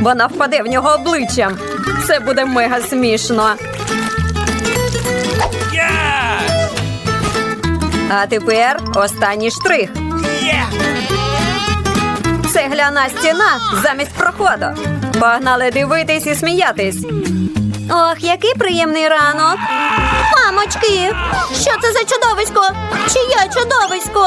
Вона впаде в нього обличчям. Це буде мега смішно. А тепер останній штрих. Цегляна стіна замість проходу. Погнали дивитись і сміятись. Ох, який приємний ранок. Мамочки, що це за чудовисько? Чиє чудовисько?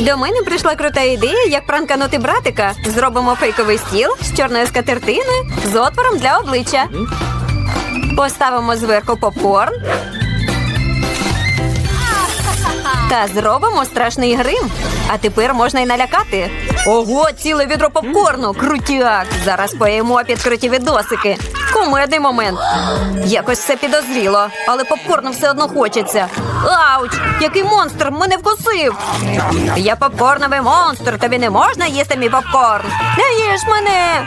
До мене прийшла крута ідея, як пранканути братика. Зробимо фейковий стіл з чорною скатертиною з отвором для обличчя. Поставимо зверху попкорн. Та зробимо страшний грим. А тепер можна й налякати. Ого, ціле відро попкорну! Крутяк! Зараз поїмо підкриті відосики. Кумедний момент. Якось все підозріло, але попкорну все одно хочеться. Ауч! Який монстр! Мене вкусив! Я попкорновий монстр, тобі не можна їсти мій попкорн. Не їж мене!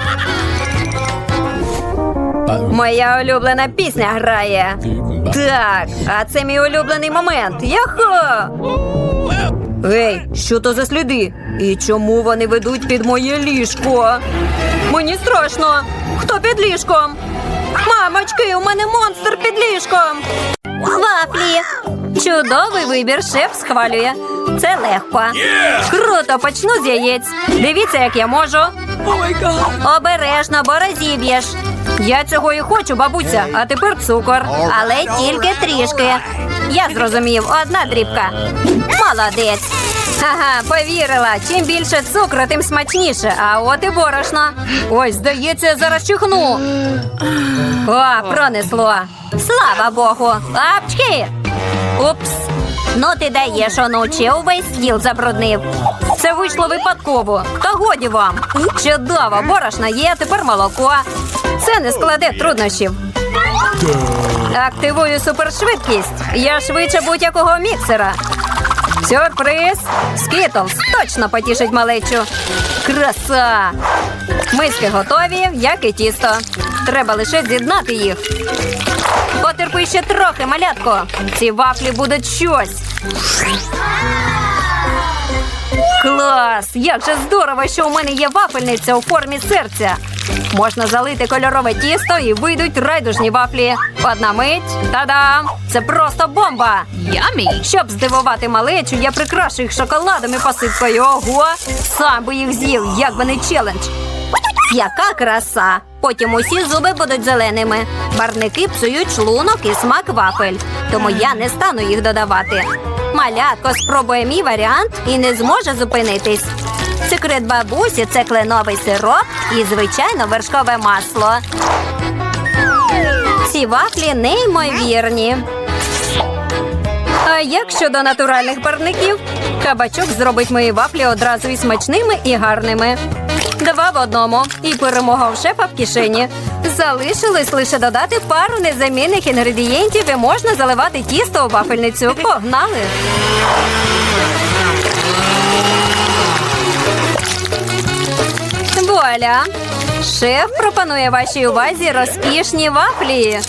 Моя улюблена пісня грає. Так, а це мій улюблений момент. Яхо! Ей, що то за сліди? І чому вони ведуть під моє ліжко? Мені страшно. Хто під ліжком? Мамочки, у мене монстр під ліжком. Вафлі. Чудовий вибір, шеф схвалює. Це легко. Круто, почну з яєць. Дивіться, як я можу. Обережно, бо розіб'єш. Я цього і хочу, бабуся, а тепер цукор. Але тільки трішки. Я зрозумів, одна дрібка. Молодець. Ага, повірила. Чим більше цукру, тим смачніше. А от і борошно. Ось, здається, зараз чихну. О, пронесло. Слава Богу. Апчки! Упс. Ну ти даєш, онуче, увесь стіл забруднив. Це вийшло випадково. Та годі вам. Чудово, борошна є, тепер молоко. Це не складе труднощів. Активую супершвидкість. Я швидше будь-якого міксера. Сюрприз! Скітлз точно потішить малечу. Краса! Миски готові, як і тісто. Треба лише з'єднати їх. Потерпи ще трохи, малятко. Ці вафлі будуть щось. Клас! Як же здорово, що у мене є вафельниця у формі серця. Можна залити кольорове тісто і вийдуть райдужні вафлі. Одна мить. Та-дам! Це просто бомба! Ямі! Щоб здивувати малечу, я прикрашу їх шоколадом і посипкою. Ого! Сам би їх з'їв, як би не челендж. Яка краса! Потім усі зуби будуть зеленими. Барники псують шлунок і смак вафель. Тому я не стану їх додавати. Малятко спробує мій варіант і не зможе зупинитись. Секрет бабусі це кленовий сироп і, звичайно, вершкове масло. Ці вафлі неймовірні. А як щодо натуральних барників? Кабачок зробить мої вафлі одразу і смачними, і гарними. Два в одному. І перемога у шефа в кишені. Залишилось лише додати пару незамінних інгредієнтів і можна заливати тісто у вафельницю. Погнали! Вуаля! Шеф пропонує вашій увазі розкішні вафлі.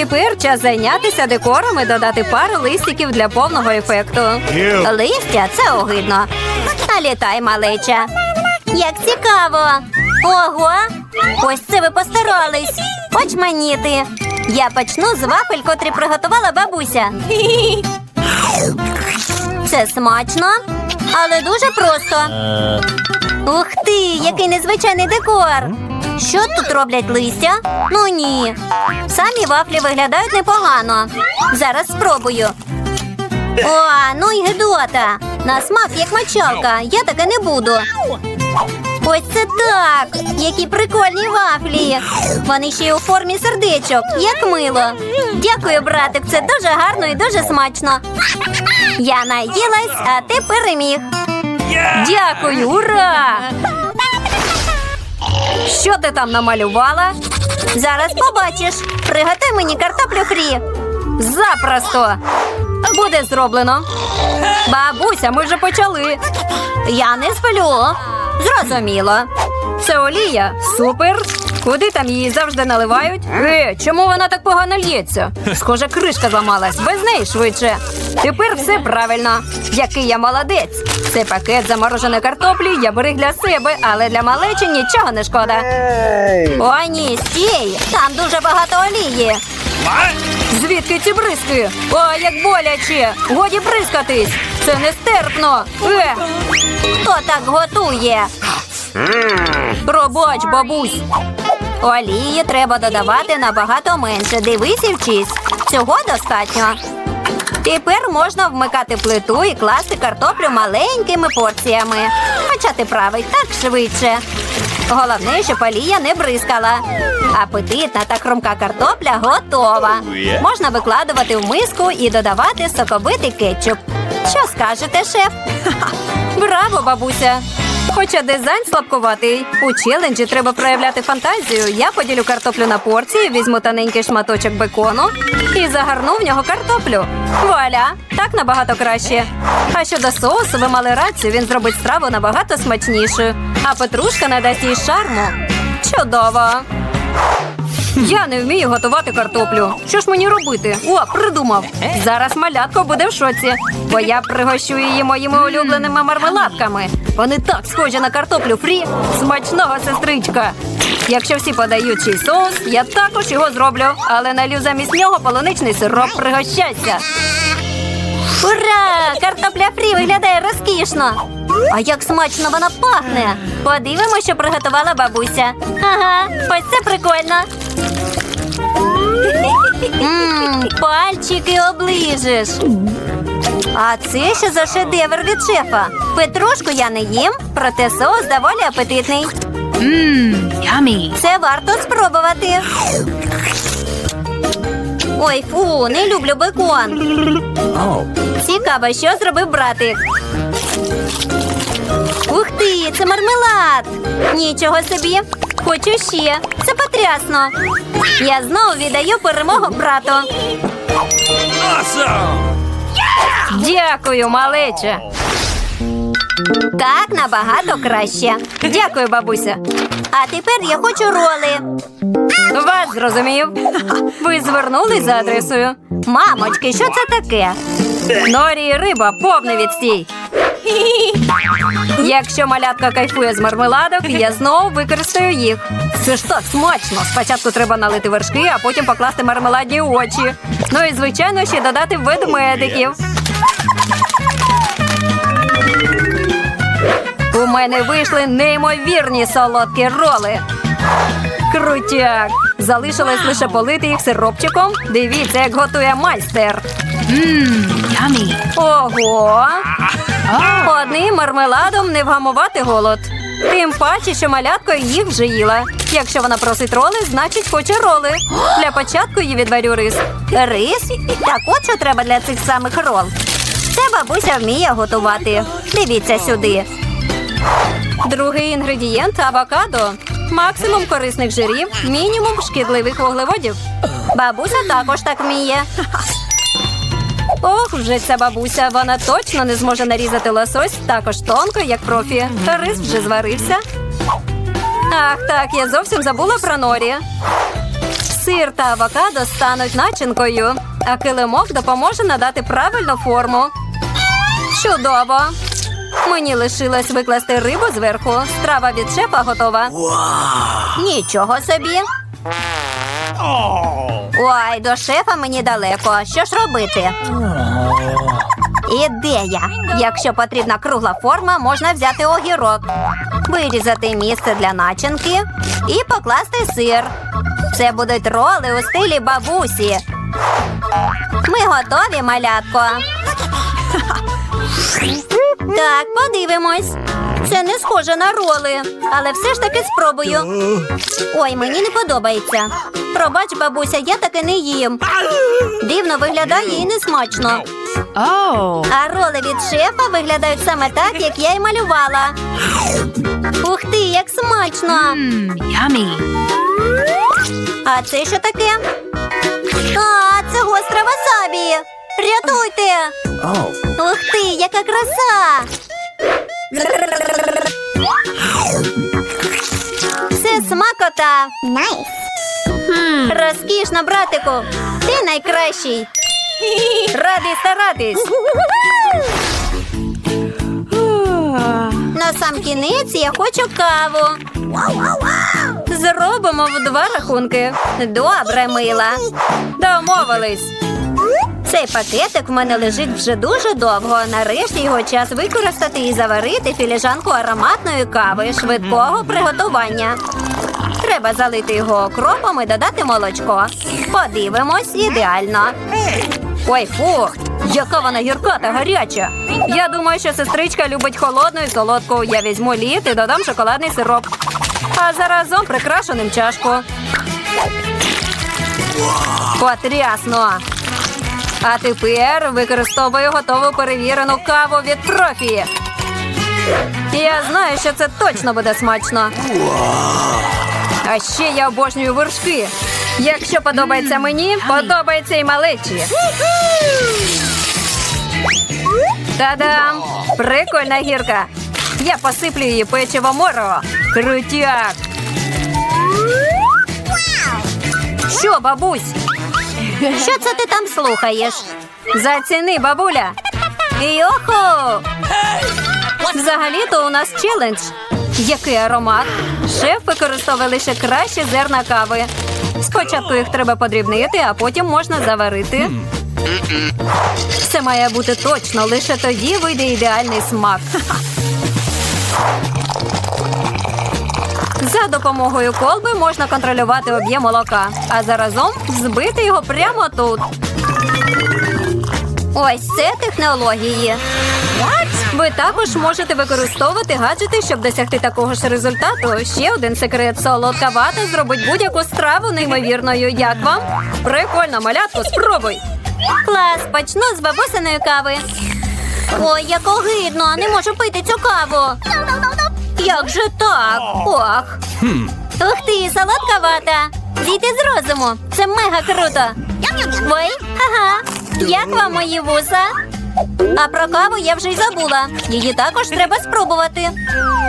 Тепер час зайнятися декором і додати пару листиків для повного ефекту. Листя це огидно. А літай, малеча. Як цікаво. Ого! Ось це ви постарались. Очманіти. Я почну з вафель, котрі приготувала бабуся. Це смачно, але дуже просто. Ух ти, який незвичайний декор. Що тут роблять листя? Ну ні. Самі вафлі виглядають непогано. Зараз спробую. О, ну й гидота. На смак як мочалка. Я таке не буду. Ось це так! Які прикольні вафлі! Вони ще й у формі сердечок, як мило. Дякую, братик, це дуже гарно і дуже смачно. Я наїлась, а ти переміг. Дякую, ура! Що ти там намалювала? Зараз побачиш. Приготуй мені картоплю фрі. Запросто. Буде зроблено. Бабуся, ми вже почали. Я не сплю. Зрозуміло. Це олія. Супер. Куди там її завжди наливають? Е, чому вона так погано лється? Схоже, кришка зламалась. Без неї швидше. Тепер все правильно. Який я молодець. Цей пакет замороженої картоплі я берег для себе, але для малечі нічого не шкода. О, ні, стій! Там дуже багато олії. Звідки ці бризки? О, як боляче! Годі бризкатись! Це нестерпно! Е! Хто так готує? Пробач, бабусь. Олії треба додавати набагато менше. Дивись і вчись. Цього достатньо. Тепер можна вмикати плиту і класти картоплю маленькими порціями. Хоча ти правий, так швидше. Головне, щоб олія не бризкала. Апетитна та хрумка картопля готова. Можна викладувати в миску і додавати соковитий кетчуп. Що скажете, шеф? Браво, бабуся! Хоча дизайн слабкуватий. У челенджі треба проявляти фантазію. Я поділю картоплю на порції, візьму тоненький шматочок бекону і загарну в нього картоплю. Вуаля! Так набагато краще. А щодо соусу, ви мали рацію, він зробить страву набагато смачнішою. А петрушка надасть їй шарму. Чудово! Я не вмію готувати картоплю. Що ж мені робити? О, придумав. Зараз малятко буде в шоці, бо я пригощу її моїми улюбленими мармеладками. Вони так схожі на картоплю фрі. Смачного сестричка. Якщо всі подають чий соус, я також його зроблю, але налью замість нього полуничний сироп пригощайся. Ура! Картопля фрі виглядає розкішно. А як смачно вона пахне. Подивимося, що приготувала бабуся. Ага, ось це прикольно. Пальчики оближеш. А це що за шедевр від шефа? Петрушку я не їм, проте соус доволі апетитний. Mmm, yummy. Це варто спробувати. Ой, фу, не люблю бекон. Цікаво, що зробив братик. Ух ти, це мармелад. Нічого собі. Хочу ще. Це потрясно. Я знову віддаю перемогу брату. Дякую, малече. Так набагато краще. Дякую, бабуся. А тепер я хочу роли. Вас зрозумів. Ви звернулись за адресою. Мамочки, що це таке? Норі риба, повний відстій. Якщо малятка кайфує з мармеладок, я знову використаю їх. Це ж так смачно. Спочатку треба налити вершки, а потім покласти мармеладні очі. Ну і звичайно ще додати ведмедиків. У мене вийшли неймовірні солодкі роли. Крутяк! Залишилось лише полити їх сиропчиком. Дивіться, як готує майстер. Mmm. Ого! Одним мармеладом не вгамувати голод. Тим паче, що малятко їх вже їла. Якщо вона просить роли, значить хоче роли. Для початку їй відварю рис. Рис? Так от що треба для цих самих рол. Це бабуся вміє готувати. Дивіться сюди. Другий інгредієнт авокадо. Максимум корисних жирів, мінімум шкідливих вуглеводів. Бабуся також так вміє. Ох, вже ця бабуся. Вона точно не зможе нарізати лосось також тонко, як профі. Рис вже зварився. Ах, так, я зовсім забула про норі. Сир та авокадо стануть начинкою, а килимок допоможе надати правильну форму. Чудово! Мені лишилось викласти рибу зверху. Страва від шефа готова. Нічого собі. Ой, до шефа мені далеко. Що ж робити? Ідея. Якщо потрібна кругла форма, можна взяти огірок, вирізати місце для начинки і покласти сир. Це будуть роли у стилі бабусі. Ми готові, малятко. Так, подивимось. Це не схоже на роли, але все ж таки спробую. Ой, мені не подобається. Пробач, бабуся, я таки не їм. Дивно виглядає і не смачно. Oh. А роли від шефа виглядають саме так, як я й малювала. Ух ти, як смачно! А це що таке? А, це гостра васабі! Рятуйте! Ух ти, яка краса! Це Смакота! Розкішно, братику! Ти найкращий! Радий старатись! На сам кінець я хочу каву. Зробимо в два рахунки. Добре, мила. Домовились. Цей пакетик в мене лежить вже дуже довго. Нарешті його час використати і заварити філіжанку ароматної кави швидкого приготування. Треба залити його окропом і додати молочко. Подивимось, ідеально. Ой, фу, яка вона гірка та гаряча. Я думаю, що сестричка любить холодну і солодку. Я візьму лід і додам шоколадний сироп. А заразом прикрашу ним чашку. Потрясно! А тепер використовую готову перевірену каву від профі. Я знаю, що це точно буде смачно. А ще я обожнюю вершки. Якщо подобається мені, подобається і малечі. Та-дам! Прикольна гірка. Я посиплю її печиво моро. Крутяк. Що, бабусь? Що це ти там слухаєш? Заціни, бабуля. Йохо! Взагалі-то у нас челендж. Який аромат? Шеф використовує лише кращі зерна кави. Спочатку їх треба подрібнити, а потім можна заварити. Все має бути точно, лише тоді вийде ідеальний смак. За допомогою колби можна контролювати об'єм молока, а заразом збити його прямо тут. Ось це технології. Ви також можете використовувати гаджети, щоб досягти такого ж результату. Ще один секрет. Солодка вата зробить будь-яку страву неймовірною. Як вам? Прикольно, малятко, спробуй. Клас, почну з бабусиної кави. Ой, як огидно, не можу пити цю каву. Як же так? Ох. Ух ти, солодка вата. Дійти з розуму. Це мега круто. Ой, ага. Як вам мої вуса? А про каву я вже й забула. Її також треба спробувати.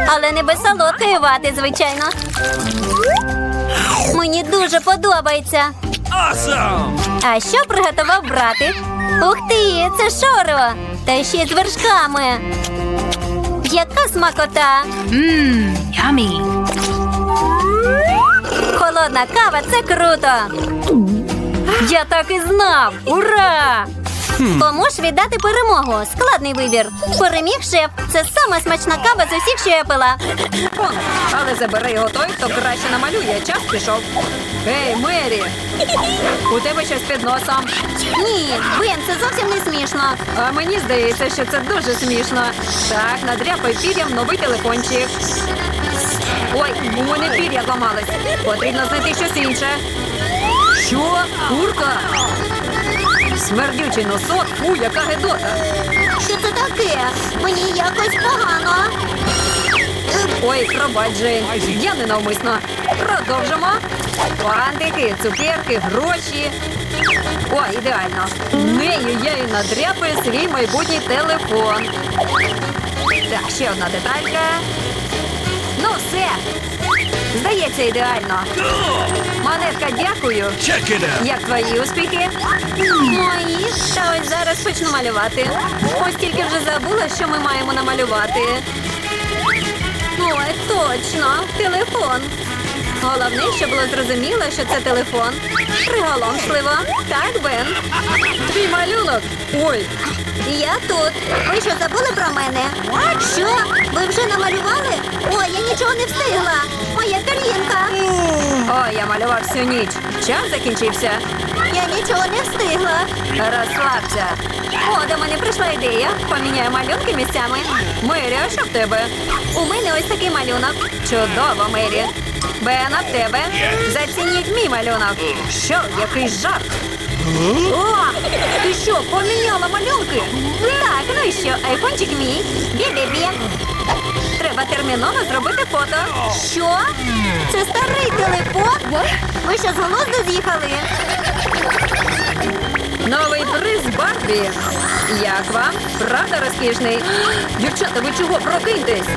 Але не без солодкої вати, звичайно. Мені дуже подобається. А що приготував братик? Ух ти, це шоро! Та ще й з вершками. Яка смакота! Ммм, ямі! Холодна кава це круто. Я так і знав. Ура! Кому ж віддати перемогу? Складний вибір. Переміг шеф. Це сама смачна кава з усіх, що я пила. Але забери його той, хто краще намалює. Час пішов. Ей, Мері! У тебе щось під носом. Ні, Бен, це зовсім не смішно. А мені здається, що це дуже смішно. Так, надряпай пір'ям новий телефончик. Ой, у мене пір'я зламалось. Потрібно знайти щось інше. Що? Курка? Смердючий носок? Фу, яка гедота. Що це таке? Мені якось погано. Ой, пробач, Джейн. Я ненавмисно. Продовжимо. Фантики, цукерки, гроші. О, ідеально. Нею я і надряпаю свій майбутній телефон. Так, ще одна деталька. Ну, все. Здається, ідеально. Монетка, дякую. Check it out. Як твої успіхи? Мої. Та ось зараз почну малювати. Ось тільки вже забула, що ми маємо намалювати. Ой, точно, телефон. Головне, щоб було зрозуміло, що це телефон. Приголомшливо. Так, Бен. Твій малюнок. Ой. Я тут. Ви що забули про мене? Що? Ви вже намалювали? Ой, я нічого не встигла. Моя перлінка. Ой, я малював всю ніч. Час закінчився. Я нічого не встигла. Розслабся. О, до мене прийшла ідея. Поміняю малюнки місцями. Мері, а що в тебе? У мене ось такий малюнок. Чудово, Мері. Бен, а в тебе? Зацініть мій малюнок. Що, який жах? О, ти що, поміняла малюнки? Так, ну і що, айфончик мій. Бі-бі-бі. Треба терміново зробити фото. Що? Це старий телефон? Ви що з глузду з'їхали? Новий приз Барбі. Як вам? Правда розкішний? Дівчата, ви чого прокиньтесь?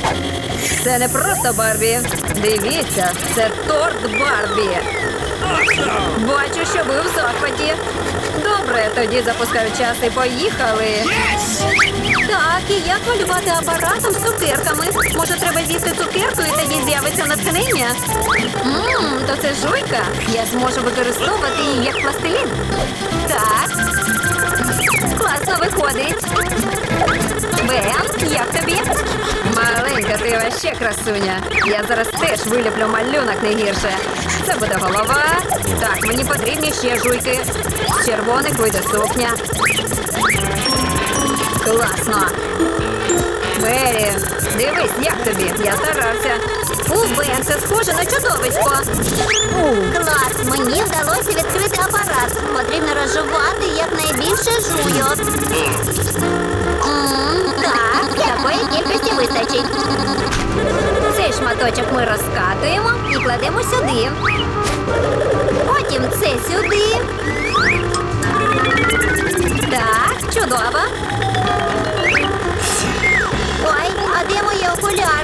Це не просто Барбі. Дивіться, це торт Барбі. Бачу, що ви в захваті. Добре, тоді запускаю час і поїхали. Так, і як малювати апаратом з цукерками? Може, треба з'їсти цукерку і тоді з'явиться натхнення? Ммм, то це жуйка. Я зможу використовувати її як пластилін. Так. Класно виходить. Бем, як тобі? Маленька, ти вообще красуня. Я зараз теж виліплю малюнок не гірше. Це буде голова. Так, мені потрібні ще жуйки. З червоних вийде сукня. Класно. Мері, дивись, як тобі. Я старався. У, Бен, це схоже на чудовисько. Клас! Мені вдалося відкрити апарат. Потрібно розжувати якнайбільше. М, Так, такої кількості вистачить. Цей шматочок ми розкатуємо і кладемо сюди. Потім це сюди. Так, чудово. Де мої окуляри?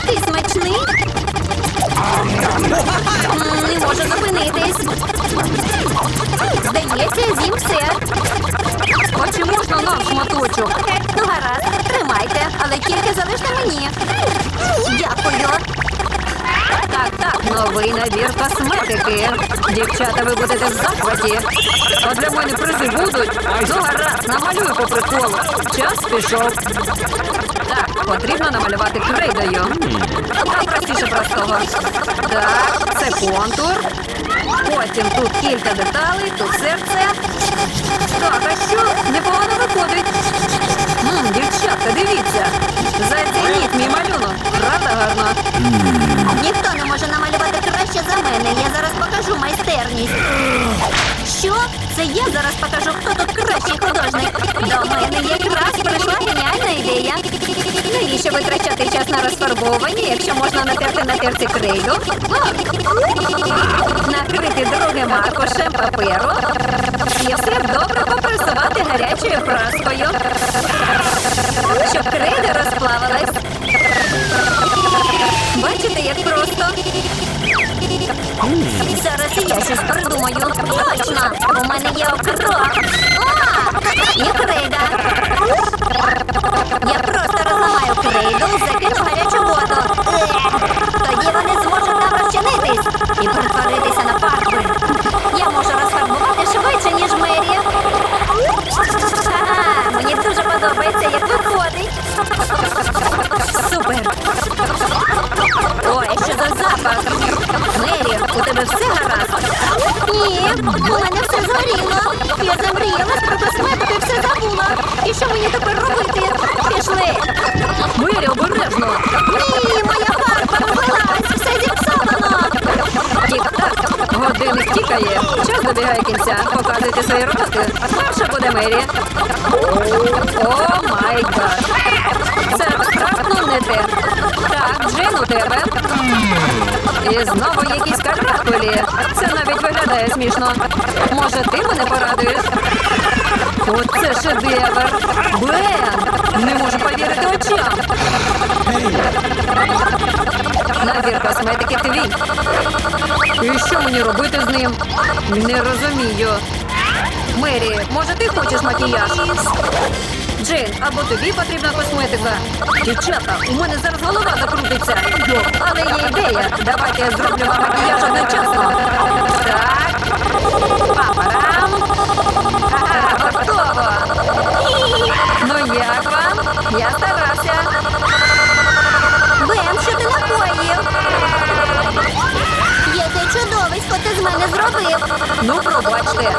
зупинитись. Здається, з'їм все. А чи можна нам шматочок? Ну гаразд, тримайте, але тільки залиште мені. Дякую. Так, так, новий набір косметики. Дівчата, ви будете в захваті. А для мене призи будуть. Ну гаразд, намалюю по приколу. Час пішов. Так, потрібно намалювати крейдою. А простіше простого. Так, це контур. Потім тут кілька деталей, тут серце. Так, а що? Непогано виходить. М, дівчатка, дивіться. Зацініть мій малюнок. Правда гарно? Ніхто не може намалювати краще за мене. Я зараз покажу майстерність. Що? Це я зараз покажу, хто тут кращий художник. До мене якраз прийшла геніальна ідея. Навіщо витрачати час на розфарбовування, якщо можна натерти на терці крейду? Накрити другим аркушем паперу і все добре попресувати гарячою праскою, щоб крейда розплавилась. Бачите, як просто? Зараз я щось придумаю. Точно! У мене є окроп. Кінця. Показуйте свої роботи. Перша буде Мері. О май гад. Це абстрактно не те. Так, Джин у тебе. І знову якісь каракулі. Це навіть виглядає смішно. Може, ти мене порадуєш? Оце шедевр. Бен! Не можу повірити очам. Набір косметики твій. І що мені робити з ним? Не розумію. Мері, може ти хочеш макіяж? Джейн, або тобі потрібна косметика. Дівчата, у мене зараз голова закрутиться. Але є ідея. Давайте я зроблю вам макіяж одночасно. Так. Папарам. Готово. Ну як вам? Я стара. З мене зробив. Ну, пробачте.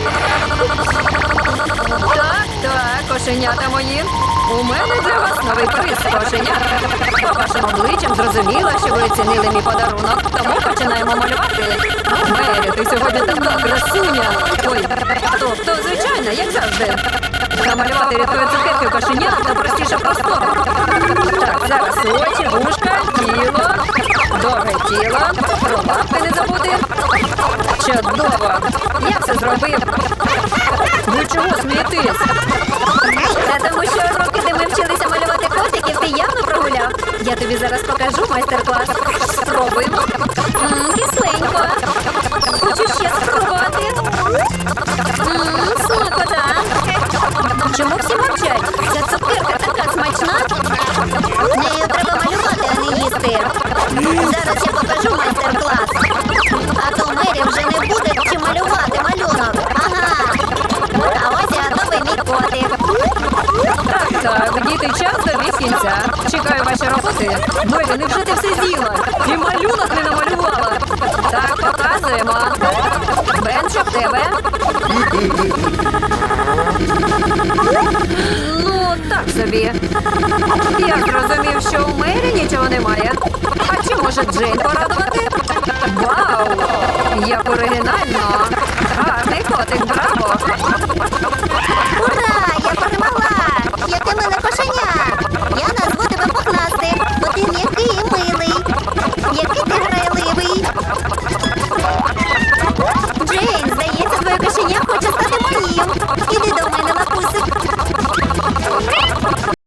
Так, так, кошенята мої. У мене для вас новий приз, кошенята. По вашим обличчям зрозуміло, що ви оцінили мій подарунок, тому починаємо малювати. Мері, ти сьогодні така красуня. Ой, тобто, звичайно, як завжди. Намалювати рідкою цукерки кошенята простіше простого. Так, зараз очі, вушка, тіло, довге про бабки не забути. Чудово! Я все зробив. Ви чого смієтесь? Та тому що роки, де ми вчилися малювати котиків, ти явно прогуляв. Я тобі зараз покажу майстер-клас. Спробуємо. М, Кисленько. Так, діти, час добіг кінця. Чекаю ваші роботи. Мері, невже ти все з'їла? І малюнок не намалювала. Так, показуємо. Бен, що в тебе? Ну, так собі. Я зрозумів, що у Мері нічого немає. А чи може Джейн порадувати? Вау! Як оригінально!